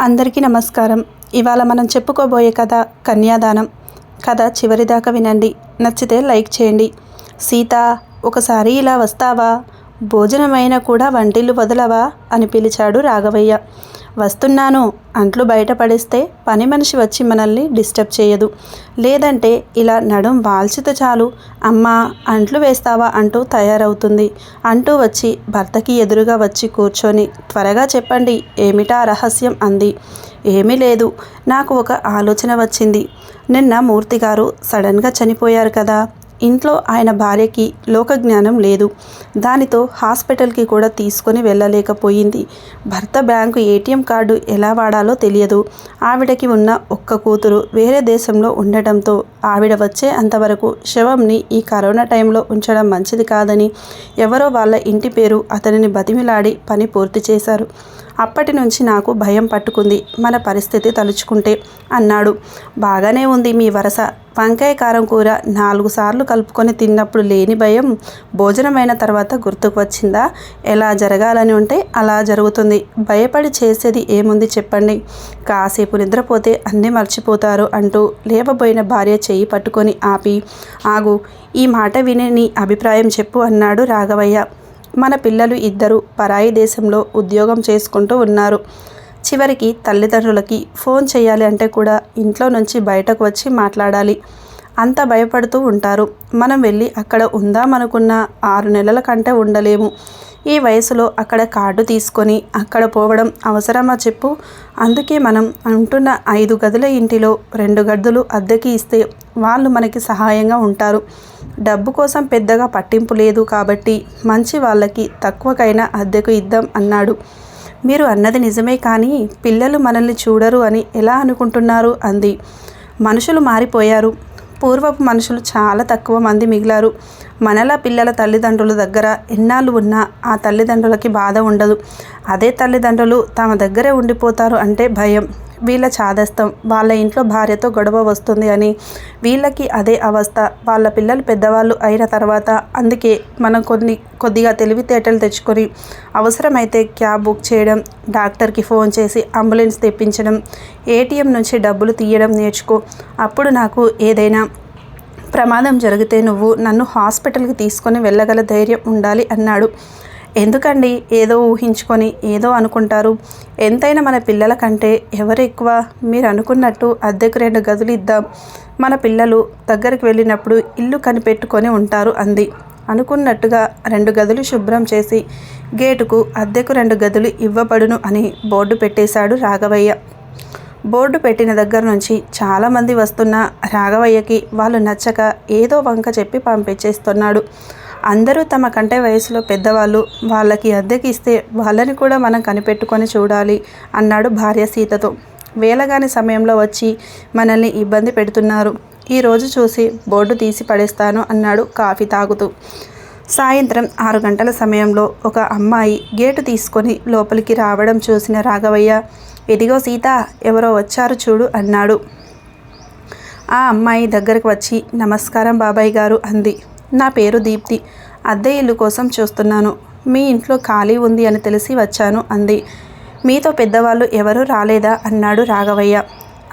అందరికీ నమస్కారం. ఇవాళ మనం చెప్పుకోబోయే కథ కన్యాదానం. కథ చివరిదాకా వినండి. నచ్చితే లైక్ చేయండి. సీత ఒకసారి ఇలా వస్తావా? భోజనమైనా కూడా వంటిల్లు వదలవా? అని పిలిచాడు రాఘవయ్య. వస్తున్నాను. అంట్లు బయటపడిస్తే పని మనిషి వచ్చి మనల్ని డిస్టర్బ్ చేయదు. లేదంటే ఇలా నడుం వాల్చితే చాలు. అమ్మా అంట్లు వేస్తావా అంటూ తయారవుతుంది. అంటూ వచ్చి భర్తకి ఎదురుగా వచ్చి కూర్చొని త్వరగా చెప్పండి ఏమిటా రహస్యం అంది. ఏమీ లేదు నాకు ఒక ఆలోచన వచ్చింది. నిన్న మూర్తి గారు సడన్గా చనిపోయారు కదా. ఇంట్లో ఆయన భార్యకి లోకజ్ఞానం లేదు. దానితో హాస్పిటల్కి కూడా తీసుకొని వెళ్ళలేకపోయింది. భర్త బ్యాంకు ఏటీఎం కార్డు ఎలా వాడాలో తెలియదు. ఆవిడకి ఉన్న ఒక్క కూతురు వేరే దేశంలో ఉండటంతో ఆవిడ వచ్చే అంతవరకు శవంని ఈ కరోనా టైంలో ఉంచడం మంచిది కాదని ఎవరో వాళ్ళ ఇంటి పేరు అతనిని బతిమిలాడి పని పూర్తి చేశారు. అప్పటి నుంచి నాకు భయం పట్టుకుంది. మన పరిస్థితి తలుచుకుంటే అన్నాడు. బాగానే ఉంది మీ వరస. వంకాయ కారం కూర నాలుగు సార్లు కలుపుకొని తిన్నప్పుడు లేని భయం భోజనమైన తర్వాత గుర్తుకు వచ్చిందా? ఎలా జరగాలని ఉంటే అలా జరుగుతుంది. భయపడి చేసేది ఏముంది చెప్పండి. కాసేపు నిద్రపోతే అన్నీ మర్చిపోతారు అంటూ లేవబోయిన భార్య చెయ్యి పట్టుకొని ఆపి ఆగు ఈ మాట విని నీ అభిప్రాయం చెప్పు అన్నాడు రాఘవయ్య. మన పిల్లలు ఇద్దరు పరాయి దేశంలో ఉద్యోగం చేసుకుంటూ ఉన్నారు. చివరికి తల్లిదండ్రులకి ఫోన్ చేయాలి అంటే కూడా ఇంట్లో నుంచి బయటకు వచ్చి మాట్లాడాలి. అంత భయపడుతూ ఉంటారు. మనం వెళ్ళి అక్కడ ఉందామనుకున్న ఆరు నెలల కంటే ఉండలేము. ఈ వయసులో అక్కడ కార్డు తీసుకొని అక్కడ పోవడం అవసరమా చెప్పు. అందుకే మనం అంటున్న ఐదు గదుల ఇంటిలో రెండు గదులు అద్దెకి ఇస్తే వాళ్ళు మనకి సహాయంగా ఉంటారు. డబ్బు కోసం పెద్దగా పట్టింపు లేదు కాబట్టి మంచి వాళ్ళకి తక్కువకైనా అద్దెకు ఇద్దాం అన్నాడు. మీరు అన్నది నిజమే కానీ పిల్లలు మనల్ని చూడరు అని ఎలా అనుకుంటున్నారు? అంది. మనుషులు మారిపోయారు. పూర్వపు మనుషులు చాలా తక్కువ మంది మిగిలారు. మనలా పిల్లల తల్లిదండ్రుల దగ్గర ఎన్నాళ్ళు ఉన్నా ఆ తల్లిదండ్రులకి బాధ ఉండదు. అదే తల్లిదండ్రులు తమ దగ్గరే ఉండిపోతారు అంటే భయం. వీళ్ళ చాదస్తం వాళ్ళ ఇంట్లో భార్యతో గొడవ వస్తుంది అని వీళ్ళకి అదే అవస్థ. వాళ్ళ పిల్లలు పెద్దవాళ్ళు అయిన తర్వాత అందుకే మనం కొన్ని కొద్దిగా తెలివితేటలు తెచ్చుకొని అవసరమైతే క్యాబ్ బుక్ చేయడం డాక్టర్కి ఫోన్ చేసి అంబులెన్స్ తెప్పించడం ఏటీఎం నుంచి డబ్బులు తీయడం నేర్చుకో. అప్పుడు నాకు ఏదైనా ప్రమాదం జరిగితే నువ్వు నన్ను హాస్పిటల్కి తీసుకొని వెళ్ళగల ధైర్యం ఉండాలి అన్నాడు. ఎందుకండి ఏదో ఊహించుకొని ఏదో అనుకుంటారు? ఎంతైనా మన పిల్లల కంటే ఎవరు ఎక్కువ మీరు అనుకున్నట్టు అద్దెకు రెండు గదులు ఇద్దాం. మన పిల్లలు దగ్గరికి వెళ్ళినప్పుడు ఇల్లు కనిపెట్టుకొని ఉంటారు అంది. అనుకున్నట్టుగా రెండు గదులు శుభ్రం చేసి గేటుకు అద్దెకు రెండు గదులు ఇవ్వబడును అని బోర్డు పెట్టేశాడు రాఘవయ్య. బోర్డు పెట్టిన దగ్గర నుంచి చాలామంది వస్తున్న రాఘవయ్యకి వాళ్ళు నచ్చక ఏదో వంక చెప్పి పంపించేస్తున్నాడు. అందరూ తమ కంటే వయసులో పెద్దవాళ్ళు వాళ్ళకి అద్దెకి ఇస్తే వాళ్ళని కూడా మనం కనిపెట్టుకొని చూడాలి అన్నాడు భార్య సీతతో. వేలగాని సమయంలో వచ్చి మనల్ని ఇబ్బంది పెడుతున్నారు. ఈరోజు చూసి బోర్డు తీసి పడేస్తాను అన్నాడు కాఫీ తాగుతూ. సాయంత్రం ఆరు గంటల సమయంలో ఒక అమ్మాయి గేటు తీసుకొని లోపలికి రావడం చూసిన రాఘవయ్య ఇదిగో సీత ఎవరో వచ్చారు చూడు అన్నాడు. ఆ అమ్మాయి దగ్గరకు వచ్చి నమస్కారం బాబాయ్ గారు అంది. నా పేరు దీప్తి. అద్దె ఇల్లు కోసం చూస్తున్నాను. మీ ఇంట్లో ఖాళీ ఉంది అని తెలిసి వచ్చాను అంది. మీతో పెద్దవాళ్ళు ఎవరూ రాలేదా? అన్నాడు రాఘవయ్య.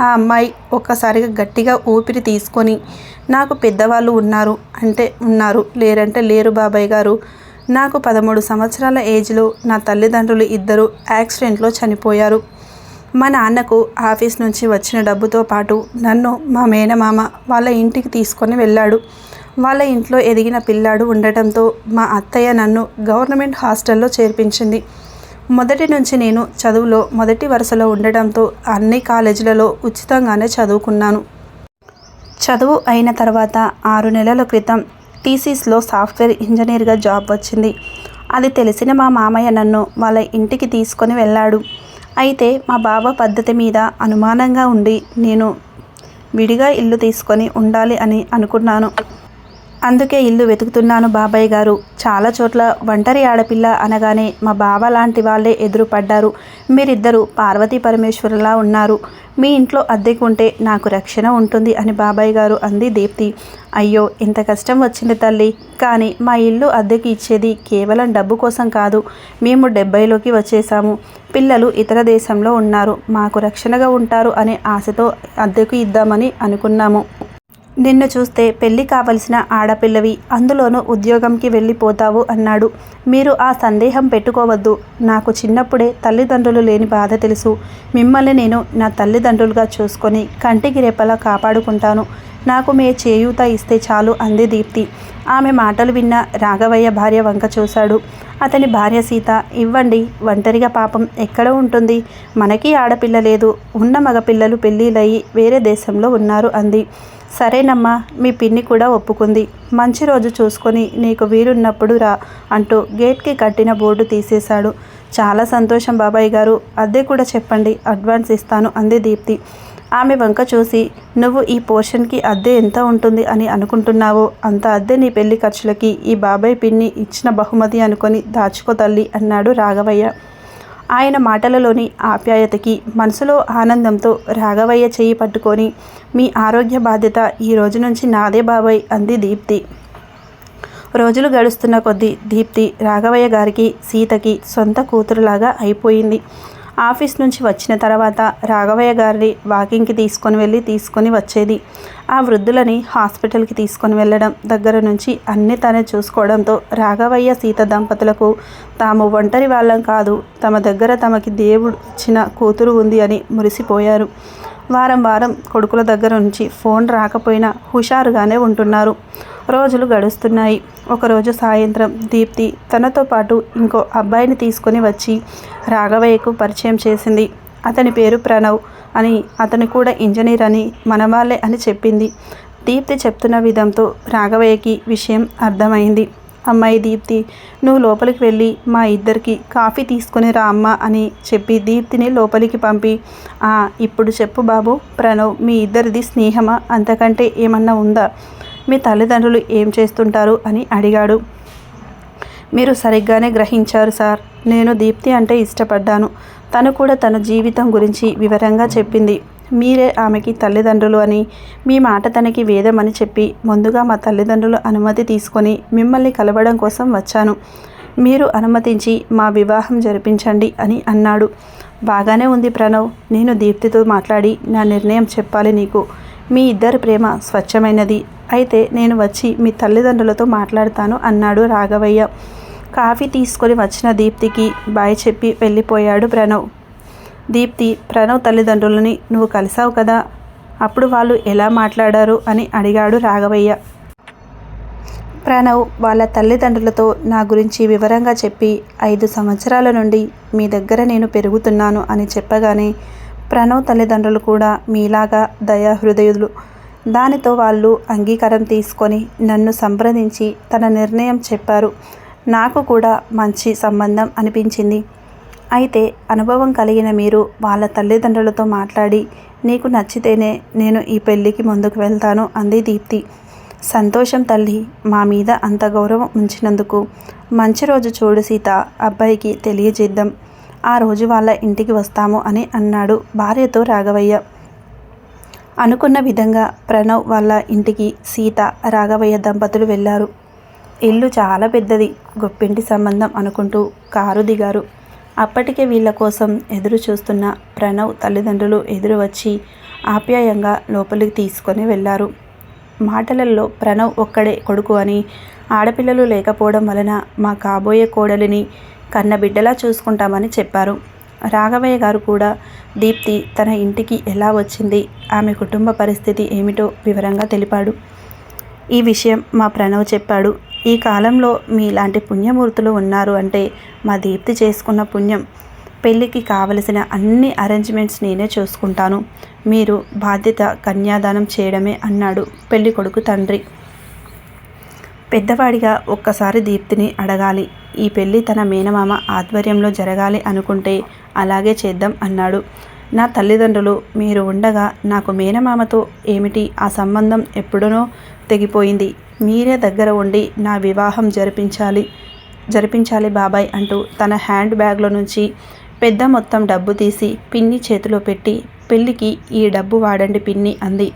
ఆ అమ్మాయి ఒక్కసారిగా గట్టిగా ఊపిరి తీసుకొని నాకు పెద్దవాళ్ళు ఉన్నారు అంటే ఉన్నారు లేరంటే లేరు బాబాయ్ గారు. నాకు పదమూడు సంవత్సరాల ఏజ్లో నా తల్లిదండ్రులు ఇద్దరు యాక్సిడెంట్లో చనిపోయారు. మా నాన్నకు ఆఫీస్ నుంచి వచ్చిన డబ్బుతో పాటు నన్ను మా మేనమామ వాళ్ళ ఇంటికి తీసుకొని వెళ్ళాడు. వాళ్ళ ఇంట్లో ఎదిగిన పిల్లాడు ఉండటంతో మా అత్తయ్య నన్ను గవర్నమెంట్ హాస్టల్లో చేర్పించింది. మొదటి నుంచి నేను చదువులో మొదటి వరుసలో ఉండటంతో అన్ని కాలేజీలలో ఉచితంగానే చదువుకున్నాను. చదువు అయిన తర్వాత ఆరు నెలల క్రితం టీసీస్లో సాఫ్ట్వేర్ ఇంజనీర్గా జాబ్ వచ్చింది. అది తెలిసిన మా మామయ్య నన్ను వాళ్ళ ఇంటికి తీసుకొని వెళ్ళాడు. అయితే మా బావ పద్ధతి మీద అనుమానంగా ఉండి నేను విడిగా ఇల్లు తీసుకొని ఉండాలి అని అనుకున్నాను. అందుకే ఇల్లు వెతుకుతున్నాను బాబాయ్ గారు. చాలా చోట్ల ఒంటరి ఆడపిల్ల అనగానే మా బావ లాంటి వాళ్ళే ఎదురుపడ్డారు. మీరిద్దరూ పార్వతీ పరమేశ్వరులా ఉన్నారు. మీ ఇంట్లో అద్దెకు ఉంటే నాకు రక్షణ ఉంటుంది అని బాబాయ్ గారు అంది దీప్తి. అయ్యో ఇంత కష్టం వచ్చింది తల్లి. కానీ మా ఇల్లు అద్దెకి ఇచ్చేది కేవలం డబ్బు కోసం కాదు. మేము డెబ్బైలోకి వచ్చేసాము పిల్లలు ఇతర దేశంలో ఉన్నారు. మాకు రక్షణగా ఉంటారు అనే ఆశతో అద్దెకు ఇద్దామని అనుకున్నాము. నిన్ను చూస్తే పెళ్ళి కావలసిన ఆడపిల్లవి అందులోనూ ఉద్యోగంకి వెళ్ళిపోతావు అన్నాడు. మీరు ఆ సందేహం పెట్టుకోవద్దు. నాకు చిన్నప్పుడే తల్లిదండ్రులు లేని బాధ తెలుసు. మిమ్మల్ని నేను నా తల్లిదండ్రులుగా చూసుకొని కంటికి రేపలా కాపాడుకుంటాను. నాకు మీ చేయూత ఇస్తే చాలు అంది దీప్తి. ఆమె మాటలు విన్న రాఘవయ్య భార్య వంక చూశాడు. అతని భార్య సీత ఇవ్వండి ఒంటరిగా పాపం ఎక్కడ ఉంటుంది? మనకి ఆడపిల్ల లేదు. ఉన్న మగపిల్లలు పెళ్ళిళ్ళయి వేరే దేశంలో ఉన్నారు అంది. సరేనమ్మా మీ పిన్ని కూడా ఒప్పుకుంది. మంచి రోజు చూసుకొని నీకు వీలున్నప్పుడు రా అంటూ గేట్కి కట్టిన బోర్డు తీసేశాడు. చాలా సంతోషం బాబాయ్ గారు. అద్దె కూడా చెప్పండి అడ్వాన్స్ ఇస్తాను అంది దీప్తి. ఆమె వంక చూసి నువ్వు ఈ పోర్షన్కి అద్దె ఎంత ఉంటుంది అని అనుకుంటున్నావో అంత అద్దె నీ పెళ్ళి ఖర్చులకి ఈ బాబాయ్ పిన్ని ఇచ్చిన బహుమతి అనుకొని దాచుకో తల్లి అన్నాడు రాఘవయ్య. ఆయన మాటలలోని ఆప్యాయతకి మనసులో ఆనందంతో రాఘవయ్య చేయి పట్టుకొని మీ ఆరోగ్య బాధ్యత ఈ రోజు నుంచి నాదే బాబాయ్ అంది దీప్తి. రోజులు గడుస్తున్న కొద్దీ దీప్తి రాఘవయ్య గారికి సీతకి సొంత కూతురులాగా అయిపోయింది. ఆఫీస్ నుంచి వచ్చిన తర్వాత రాఘవయ్య గారిని వాకింగ్కి తీసుకొని వెళ్ళి తీసుకొని వచ్చేది. ఆ వృద్ధులని హాస్పిటల్కి తీసుకొని వెళ్ళడం దగ్గర నుంచి అన్ని తనే చూసుకోవడంతో రాఘవయ్య సీత దంపతులకు తాము ఒంటరి వాళ్ళం కాదు తమ దగ్గర తమకి దేవుడు ఇచ్చిన కూతురు ఉంది అని మురిసిపోయారు. వారం వారం కొడుకుల దగ్గర నుంచి ఫోన్ రాకపోయినా హుషారుగానే ఉంటున్నారు. రోజులు గడుస్తున్నాయి. ఒకరోజు సాయంత్రం దీప్తి తనతో పాటు ఇంకో అబ్బాయిని తీసుకొని వచ్చి రాఘవయ్యకు పరిచయం చేసింది. అతని పేరు ప్రణవ్ అని అతను కూడా ఇంజనీర్ అని మనవాళ్ళే అని చెప్పింది. దీప్తి చెప్తున్న విధంతో రాఘవయ్యకి విషయం అర్థమైంది. అమ్మాయి దీప్తి నువ్వు లోపలికి వెళ్ళి మా ఇద్దరికి కాఫీ తీసుకుని రా అమ్మ అని చెప్పి దీప్తిని లోపలికి పంపి "ఆ, ఇప్పుడు చెప్పు బాబు ప్రణవ్ మీ ఇద్దరిది స్నేహమా? అంతకంటే ఏమన్నా ఉందా? మీ తల్లిదండ్రులు ఏం చేస్తుంటారు? అని అడిగాడు. మీరు సరిగ్గానే గ్రహించారు సార్. నేను దీప్తి అంటే ఇష్టపడ్డాను. తను కూడా తన జీవితం గురించి వివరంగా చెప్పింది. మీరే ఆమెకి తల్లిదండ్రులు అని మీ మాట తనకి వేదమని చెప్పి ముందుగా మా తల్లిదండ్రుల అనుమతి తీసుకొని మిమ్మల్ని కలవడం కోసం వచ్చాను. మీరు అనుమతించి మా వివాహం జరిపించండి అని అన్నాడు. బాగానే ఉంది ప్రణవ్ నేను దీప్తితో మాట్లాడి నా నిర్ణయం చెప్పాలి నీకు. మీ ఇద్దరి ప్రేమ స్వచ్ఛమైనది. అయితే నేను వచ్చి మీ తల్లిదండ్రులతో మాట్లాడతాను అన్నాడు రాఘవయ్య. కాఫీ తీసుకొని వచ్చిన దీప్తికి బాయ్ చెప్పి వెళ్ళిపోయాడు ప్రణవ్. దీప్తి ప్రణవ్ తల్లిదండ్రులని నువ్వు కలిసావు కదా అప్పుడు వాళ్ళు ఎలా మాట్లాడారు అని అడిగాడు రాఘవయ్య. ప్రణవ్ వాళ్ళ తల్లిదండ్రులతో నా గురించి వివరంగా చెప్పి ఐదు సంవత్సరాల నుండి మీ దగ్గర నేను పెరుగుతున్నాను అని చెప్పగానే ప్రణవ్ తల్లిదండ్రులు కూడా మీలాగా దయాహృదయులు. దానితో వాళ్ళు అంగీకారం తీసుకొని నన్ను సంప్రదించి తన నిర్ణయం చెప్పారు. నాకు కూడా మంచి సంబంధం అనిపించింది. అయితే అనుభవం కలిగిన మీరు వాళ్ళ తల్లిదండ్రులతో మాట్లాడి నీకు నచ్చితేనే నేను ఈ పెళ్ళికి ముందుకు వెళ్తాను అంది దీప్తి. సంతోషం తల్లి మా మీద అంత గౌరవం ఉంచినందుకు మంచి రోజు చూడు సీత అబ్బాయికి తెలియజేద్దాం. ఆ రోజు వాళ్ళ ఇంటికి వస్తాము అని అన్నాడు భార్యతో రాఘవయ్య. అనుకున్న విధంగా ప్రణవ్ వాళ్ళ ఇంటికి సీత రాఘవయ్య దంపతులు వెళ్ళారు ఇల్లు చాలా పెద్దది గొప్పింటి సంబంధం అనుకుంటూ కారు దిగారు. అప్పటికే వీళ్ళ కోసం ఎదురు చూస్తున్న ప్రణవ్ తల్లిదండ్రులు ఎదురు వచ్చి ఆప్యాయంగా లోపలికి తీసుకొని వెళ్ళారు. మాటలలో ప్రణవ్ ఒక్కడే కొడుకు అని ఆడపిల్లలు లేకపోవడం వలన మా కాబోయే కోడలిని కన్న బిడ్డలా చూసుకుంటామని చెప్పారు. రాఘవయ్య గారు కూడా దీప్తి తన ఇంటికి ఎలా వచ్చింది? ఆమె కుటుంబ పరిస్థితి ఏమిటో వివరంగా తెలిపాడు. ఈ విషయం మా ప్రణవ్ చెప్పాడు. ఈ కాలంలో మీలాంటి పుణ్యమూర్తులు ఉన్నారు అంటే మా దీప్తి చేసుకున్న పుణ్యం. పెళ్ళికి కావలసిన అన్ని అరేంజ్మెంట్స్ నేనే చూసుకుంటాను. మీరు బాధ్యత కన్యాదానం చేయడమే అన్నాడు పెళ్ళి కొడుకు తండ్రి. పెద్దవాడిగా ఒక్కసారి దీప్తిని అడగాలి. ఈ పెళ్ళి తన మేనమామ ఆధ్వర్యంలో జరగాలి అనుకుంటే అలాగే చేద్దాం అన్నాడు. నా తల్లిదండ్రులు మీరు ఉండగా నాకు మేనమామతో ఏమిటి? ఆ సంబంధం ఎప్పుడునో తెగిపోయింది. మీరే దగ్గర ఉండి నా వివాహం జరిపించాలి జరిపించాలి బాబాయ్ అంటూ తన హ్యాండ్ బ్యాగ్లో నుంచి పెద్ద మొత్తం డబ్బు తీసి పిన్ని చేతిలో పెట్టి పెళ్ళికి ఈ డబ్బు వాడండి పిన్ని అంది.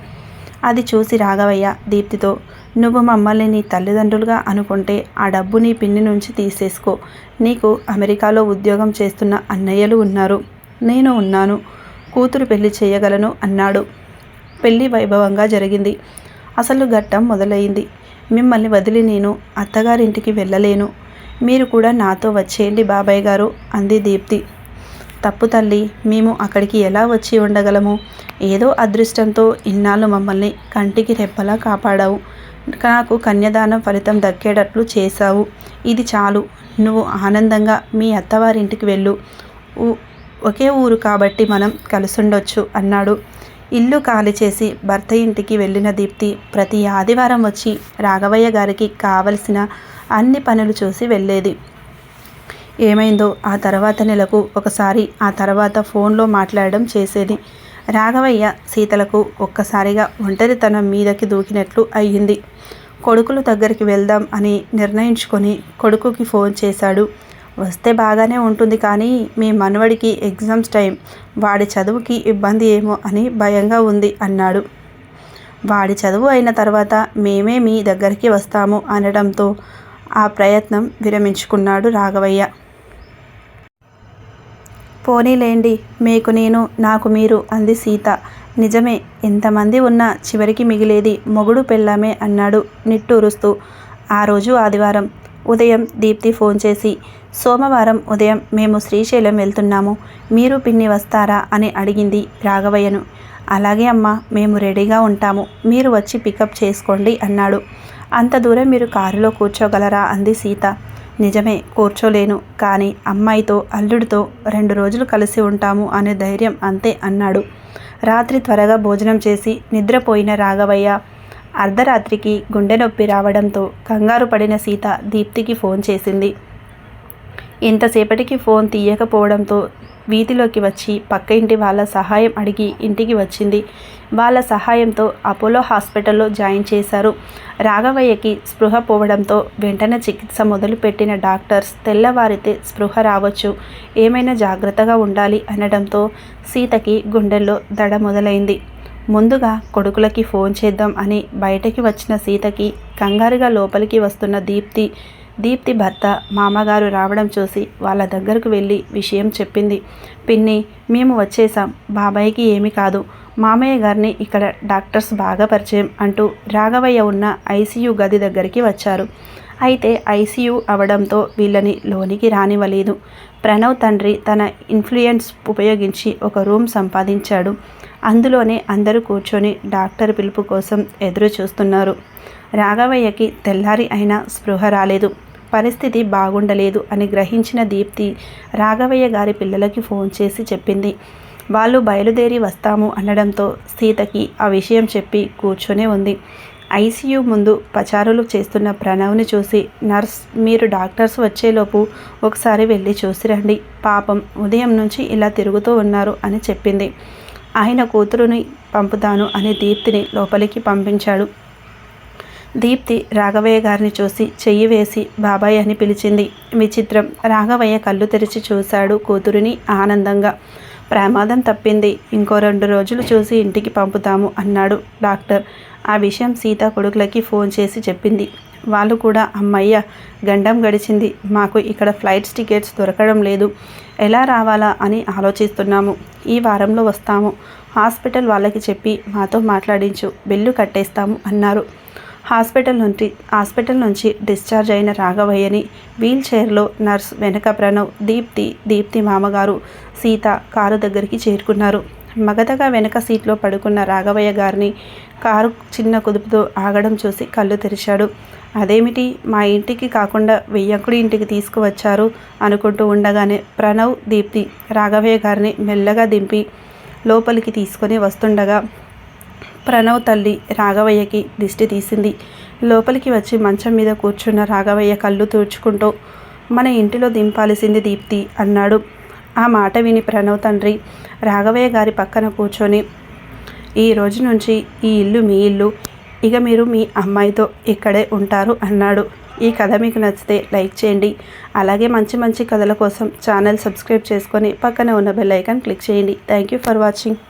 అది చూసి రాఘవయ్య దీప్తితో నువ్వు మమ్మల్ని నీ తల్లిదండ్రులుగా అనుకుంటే ఆ డబ్బు నీ పిన్ని నుంచి తీసేసుకో. నీకు అమెరికాలో ఉద్యోగం చేస్తున్న అన్నయ్యలు ఉన్నారు. నేను ఉన్నాను. కూతురు పెళ్ళి చేయగలను అన్నాడు. పెళ్ళి వైభవంగా జరిగింది. అసలు ఘట్టం మొదలైంది. మిమ్మల్ని వదిలి నేను అత్తగారింటికి వెళ్ళలేను. మీరు కూడా నాతో వచ్చేయండి బాబాయ్ గారు అంది దీప్తి. తప్పు తల్లి మేము అక్కడికి ఎలా వచ్చి ఉండగలము? ఏదో అదృష్టంతో ఇన్నాళ్ళు మమ్మల్ని కంటికి రెప్పలా కాపాడావు. నాకు కన్యాదానం ఫలితం దక్కేటట్లు చేశావు. ఇది చాలు. నువ్వు ఆనందంగా మీ అత్తవారింటికి వెళ్ళు. ఒకే ఊరు కాబట్టి మనం కలిసుండొచ్చు అన్నాడు. ఇల్లు ఖాళీ చేసి భర్త ఇంటికి వెళ్ళిన దీప్తి ప్రతి ఆదివారం వచ్చి రాఘవయ్య గారికి కావలసిన అన్ని పనులు చూసి వెళ్ళేది. ఏమైందో ఆ తర్వాత నెలకు ఒకసారి ఆ తర్వాత ఫోన్లో మాట్లాడడం చేసేది. రాఘవయ్య సీతలకు ఒక్కసారిగా ఒంటరితనం మీదకి దూకినట్లు అయ్యింది. కొడుకుల దగ్గరికి వెళ్దాం అని నిర్ణయించుకొని కొడుకుకి ఫోన్ చేశాడు. వస్తే బాగానే ఉంటుంది కానీ మీ మనవడికి ఎగ్జామ్స్ టైం. వాడి చదువుకి ఇబ్బంది ఏమో అని భయంగా ఉంది అన్నాడు. వాడి చదువు అయిన తర్వాత మేమే మీ దగ్గరికి వస్తాము అనడంతో ఆ ప్రయత్నం విరమించుకున్నాడు రాఘవయ్య. పోనీలేండి మీకు నేను నాకు మీరు అంది సీత. నిజమే ఎంతమంది ఉన్నా చివరికి మిగిలేది మొగుడు పెళ్ళామే అన్నాడు నిట్టూరుస్తూ. ఆ రోజు ఆదివారం. ఉదయం దీప్తి ఫోన్ చేసి సోమవారం ఉదయం మేము శ్రీశైలం వెళ్తున్నాము. మీరు పిన్ని వస్తారా? అని అడిగింది రాఘవయ్యను. అలాగే అమ్మ మేము రెడీగా ఉంటాము. మీరు వచ్చి పికప్ చేసుకోండి అన్నాడు. అంత దూరం మీరు కారులో కూర్చోగలరా? అంది సీత. నిజమే కూర్చోలేను. కానీ అమ్మాయితో అల్లుడితో రెండు రోజులు కలిసి ఉంటాము అనే ధైర్యం అంతే అన్నాడు. రాత్రి త్వరగా భోజనం చేసి నిద్రపోయిన రాఘవయ్య అర్ధరాత్రికి గుండె నొప్పి రావడంతో కంగారు పడిన సీత దీప్తికి ఫోన్ చేసింది. ఇంతసేపటికి ఫోన్ తీయకపోవడంతో వీధిలోకి వచ్చి పక్క ఇంటి వాళ్ళ సహాయం అడిగి ఇంటికి వచ్చింది. వాళ్ళ సహాయంతో అపోలో హాస్పిటల్లో జాయిన్ చేశారు. రాఘవయ్యకి స్పృహ పోవడంతో వెంటనే చికిత్స మొదలుపెట్టిన డాక్టర్స్ తెల్లవారితే స్పృహ రావచ్చు. ఏమైనా జాగ్రత్తగా ఉండాలి అనడంతో సీతకి గుండెల్లో దడ మొదలైంది. ముందుగా కొడుకులకి ఫోన్ చేద్దాం అని బయటకి వచ్చిన సీతకి కంగారుగా లోపలికి వస్తున్న దీప్తి దీప్తి భర్త మామగారు రావడం చూసి వాళ్ళ దగ్గరకు వెళ్ళి విషయం చెప్పింది. పిన్ని మేము వచ్చేసాం బాబాయ్కి ఏమి కాదు. మామయ్య గారిని ఇక్కడ డాక్టర్స్ బాగా పరిచయం అంటూ రాఘవయ్య ఉన్న ఐసీయూ గది దగ్గరికి వచ్చారు. అయితే ఐసీయూ అవడంతో వీళ్ళని లోనికి రానివ్వలేదు. ప్రణవ్ తండ్రి తన ఇన్ఫ్లుయెన్స్ ఉపయోగించి ఒక రూమ్ సంపాదించాడు. అందులోనే అందరూ కూర్చొని డాక్టర్ పిలుపు కోసం ఎదురు చూస్తున్నారు రాఘవయ్యకి తెల్లారి అయినా స్పృహ రాలేదు. పరిస్థితి బాగుండలేదు అని గ్రహించిన దీప్తి రాఘవయ్య గారి పిల్లలకి ఫోన్ చేసి చెప్పింది. వాళ్ళు బయలుదేరి వస్తాము అనడంతో సీతకి ఆ విషయం చెప్పి కూర్చొనే ఉంది. ఐసీయూ ముందు పచారులు చేస్తున్న ప్రణవ్ని చూసి నర్స్ మీరు డాక్టర్స్ వచ్చేలోపు ఒకసారి వెళ్ళి చూసిరండి పాపం ఉదయం నుంచి ఇలా తిరుగుతూ ఉన్నారు అని చెప్పింది. ఆయన కూతురుని పంపుతాను అని దీప్తిని లోపలికి పంపించాడు. దీప్తి రాఘవయ్య గారిని చూసి చెయ్యి వేసి బాబాయ్ అని పిలిచింది. విచిత్రం. రాఘవయ్య కళ్ళు తెరిచి చూశాడు కూతురిని ఆనందంగా. ప్రమాదం తప్పింది. ఇంకో రెండు రోజులు చూసి ఇంటికి పంపుతాము అన్నాడు డాక్టర్. ఆ విషయం సీత కొడుకులకి ఫోన్ చేసి చెప్పింది. వాళ్ళు కూడా అమ్మయ్య గండం గడిచింది. మాకు ఇక్కడ ఫ్లైట్స్ టికెట్స్ దొరకడం లేదు. ఎలా రావాలా అని ఆలోచిస్తున్నాము. ఈ వారంలో వస్తాము. హాస్పిటల్ వాళ్ళకి చెప్పి మాతో మాట్లాడించు. బిల్లు కట్టేస్తాము అన్నారు. హాస్పిటల్ నుంచి హాస్పిటల్ నుంచి డిశ్చార్జ్ అయిన రాఘవయ్యని వీల్ చైర్లో నర్స్ వెనక ప్రణవ్ దీప్తి దీప్తి మామగారు సీత కారు దగ్గరికి చేరుకున్నారు. మగతగా వెనక సీట్లో పడుకున్న రాఘవయ్య గారిని కారు చిన్న కుదుపుతో ఆగడం చూసి కళ్ళు తెరిచాడు. అదేమిటి? మా ఇంటికి కాకుండా వెయ్యంకుడి ఇంటికి తీసుకువచ్చారు అనుకుంటూ ఉండగానే ప్రణవ్ దీప్తి రాఘవయ్య గారిని మెల్లగా దింపి లోపలికి తీసుకొని వస్తుండగా ప్రణవ్ తల్లి రాఘవయ్యకి దిష్టి తీసింది. లోపలికి వచ్చి మంచం మీద కూర్చున్న రాఘవయ్య కళ్ళు తూర్చుకుంటూ మన ఇంటిలో దింపాల్సింది దీప్తి అన్నాడు. ఆ మాట విని ప్రణవ్ తండ్రి రాఘవయ్య గారి పక్కన కూర్చొని ఈ రోజు నుంచి ఈ ఇల్లు మీ ఇల్లు ఇక మీరు మీ అమ్మాయితో ఇక్కడే ఉంటారు అన్నాడు. ఈ కథ మీకు నచ్చితే లైక్ చేయండి. అలాగే మంచి మంచి కథల కోసం ఛానల్ సబ్స్క్రైబ్ చేసుకొని పక్కన ఉన్న బెల్ ఐకాన్ క్లిక్ చేయండి. Thank you for watching.